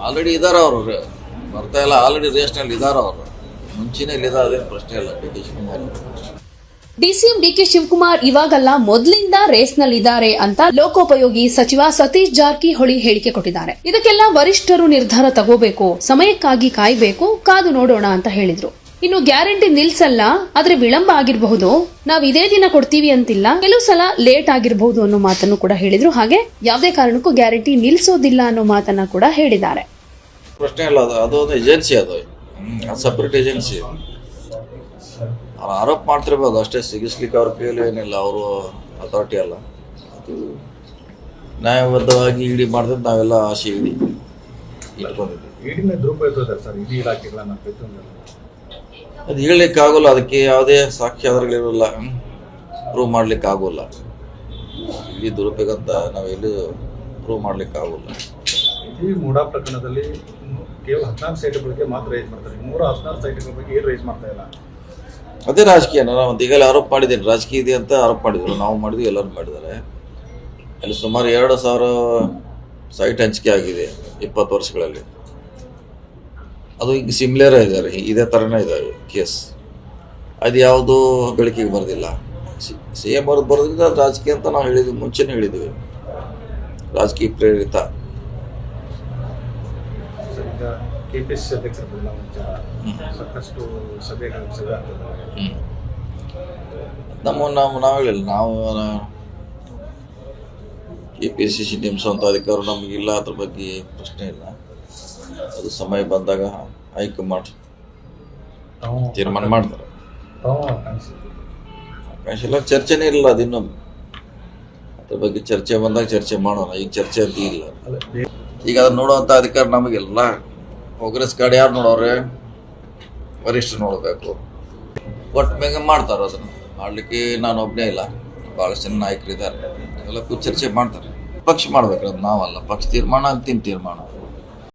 Already ಇದಾರೆ ಅವರು. ಬರ್ತಾ ಇಲ್ಲ. ಆಲ್ರೆಡಿ ರೇಸ್ನಲ್ಲಿ ಇದಾರೆ ಅವರು. ಮುಂಚಿನ ಇಲ್ಲಿದ್ದಾರೆ ಅದೇನು ಪ್ರಶ್ನೆ ಇಲ್ಲ. D K Shivakumar. DCM DK Shivakumar ಇವಾಗಲ್ಲ ಮೊದಲಿಂದ ರೇಸ್ನಲ್ಲಿದ್ದಾರೆ ಅಂತ ಲೋಕೋಪಯೋಗಿ ಸಚಿವ ಸತೀಶ್ ಜಾರಕಿಹೊಳಿ ಹೇಳಿಕೆ ಕೊಟ್ಟಿದ್ದಾರೆ. ಇದಕ್ಕೆಲ್ಲ ವರಿಷ್ಠರು ನಿರ್ಧಾರ ತಗೋಬೇಕು ಸಮಯಕ್ಕಾಗಿ ಕಾಯ್ಬೇಕು ಕಾದು ನೋಡೋಣ ಅಂತ ಹೇಳಿದ್ರು. ಇನ್ನು ಗ್ಯಾರಂಟಿ ನಿಲ್ಸಲ್ಲ ಆದ್ರೆ ವಿಳಂಬ ಆಗಿರಬಹುದು. ನಾವ್ ಇದೇ ದಿನ ಕೊಡ್ತೀವಿ ಅಂತಿಲ್ಲ. ಕೆಲವು ಸಲ ಲೇಟ್ ಆಗಿರಬಹುದು ಅನ್ನೋ ಮಾತನ್ನು ಕೂಡ ಹೇಳಿದ್ರು. ಹಾಗೆ ಯಾವುದೇ ಕಾರಣಕ್ಕೂ ಗ್ಯಾರಂಟಿ ನಿಲ್ಸೋದಿಲ್ಲ ಅನ್ನೋ ಮಾತನ್ನ ಕೂಡ ಹೇಳಿದ್ದಾರೆ. ಪ್ರಶ್ನೆ ಇಲ್ಲ ಅದು ಅದು ಒಂದು ಏಜೆನ್ಸಿ ಅದು. ಸಪ್ರೇಟ್ ಏಜೆನ್ಸಿ ಅವ್ರು ಆರೋಪ ಮಾಡ್ತಿರ್ಬೋದು ಅಷ್ಟೇ ಸಿಗಿಸ್ಲಿಕ್ಕೆ ಅವ್ರ ಕೈಯಲ್ಲಿ ಏನಿಲ್ಲ ಅವರು ಅಥಾರಿಟಿ ಅಲ್ಲ. ಅದು ನ್ಯಾಯಬದ್ಧವಾಗಿ ಇಡಿ ಮಾಡಿದ್ರೆ ನಾವೆಲ್ಲ ಆಸೆ ಇಡಿ ಇಟ್ಕೊಂಡಿದ್ವಿ ಅದು ಹೇಳಲಿಕ್ಕಾಗೋಲ್ಲ ಅದಕ್ಕೆ ಯಾವುದೇ ಸಾಕ್ಷ್ಯಾಧಾರಗಳಿರೋಲ್ಲ ಪ್ರೂವ್ ಮಾಡ್ಲಿಕ್ಕೆ ಆಗೋಲ್ಲ ಇಡೀ ದುರುಪಯೋಗ ಅಂತ ನಾವೆಲ್ಲೂ ಪ್ರೂವ್ ಮಾಡ್ಲಿಕ್ಕೆ ಆಗೋಲ್ಲ ಈ ಮೂಡಾ ಪ್ರಕರಣದಲ್ಲಿ ಕೇವಲ ಹದಿನಾರು ಸೈಟ್ಗಳ ಬಗ್ಗೆ ಮಾತ್ರ ರೈಸ್ ಮಾಡ್ತಾರೆ. ನೂರ ಹದಿನಾರು ಸೈಟ್ಗಳ ಬಗ್ಗೆ ಏನು ರೈಸ್ ಮಾಡ್ತಾ ಇಲ್ಲ? ಅದೇ ರಾಜಕೀಯ. ನಾನು ಒಂದು ಈಗಲೇ ಆರೋಪ ಮಾಡಿದ್ದೀನಿ. ರಾಜಕೀಯ ಇದೆ ಅಂತ ಆರೋಪ ಮಾಡಿದ್ರು. ನಾವು ಮಾಡಿದ್ವಿ ಎಲ್ಲರೂ ಮಾಡಿದ್ದಾರೆ. ಅಲ್ಲಿ ಸುಮಾರು ಎರಡು ಸಾವಿರ ಸೈಟ್ ಹಂಚಿಕೆ ಆಗಿದೆ ಇಪ್ಪತ್ತು ವರ್ಷಗಳಲ್ಲಿ. ಅದು ಈಗ ಸಿಮ್ಲೇರ ಇದ್ದಾರೆ ಇದೇ ಥರನೇ ಇದ್ದಾವೆ ಕೇಸ್ ಅದು ಯಾವುದು ಬೆಳಕಿಗೆ ಬರೋದಿಲ್ಲ. ಸಿ ಎಂ ಅವ್ರದ್ದು ಬರೋದ್ರಿಂದ ರಾಜಕೀಯ ಅಂತ ನಾವು ಹೇಳಿದ್ವಿ ಮುಂಚೆನೇ ಹೇಳಿದ್ವಿ. ರಾಜಕೀಯ ಪ್ರೇರಿತ. ಸರ್ ಈಗ ಕೆ ಪಿ ಎಸ್ ಸಿ ಅಧ್ಯಕ್ಷರ ಸಾಕಷ್ಟು ಸಭೆಗಳು ಸಭೆ ಆಗ್ತದೆ. ನಮ್ಮ ನಾವು ನಾವು ಹೇಳಿಲ್ಲ ನಾವು ಕೆ ಪಿ ಸಿ ಸಿ ನೇಮಿಸುವಂಥ ಅಧಿಕಾರ ನಮಗಿಲ್ಲ ಅದ್ರ ಬಗ್ಗೆ ಪ್ರಶ್ನೆ ಇಲ್ಲ. ಅದು ಸಮಯ ಬಂದಾಗ ಆಯ್ಕೆ ಮಾಡಿ. ತೀರ್ಮಾನ ಮಾಡ್ತಾರೆ. ತಾವು ಆಕಾಂಕ್ಷಿ ಅವಕಾಶ ಇಲ್ಲ ಚರ್ಚೆನೇ ಇಲ್ಲ ಅದಿನ್ನು ಅದ್ರ ಬಗ್ಗೆ ಚರ್ಚೆ ಬಂದಾಗ ಚರ್ಚೆ ಮಾಡೋಣ. ಈಗ ಚರ್ಚೆ ಅಂತ ಇಲ್ಲ. ಈಗ ಅದನ್ನ ನೋಡುವಂಥ ಅಧಿಕಾರ ನಮಗಿಲ್ಲ. ಕಾಂಗ್ರೆಸ್ ಕಡೆ ಯಾರು ನೋಡೋರೆ ವರಿಷ್ಠ ನೋಡಬೇಕು. ಒಟ್ಟು ಬೇಗ ಮಾಡ್ತಾರೆ ಅದನ್ನು. ಮಾಡಲಿಕ್ಕೆ ನಾನು ಒಬ್ಬನೇ ಇಲ್ಲ. ಭಾಳಷ್ಟು ಜನ ನಾಯಕರಿದ್ದಾರೆ. ಎಲ್ಲ ಚರ್ಚೆ ಮಾಡ್ತಾರೆ. ಪಕ್ಷ ಮಾಡ್ಬೇಕು ಅದು ನಾವಲ್ಲ. ಪಕ್ಷ ತೀರ್ಮಾನ ಅಂತಿಮ ತೀರ್ಮಾನ.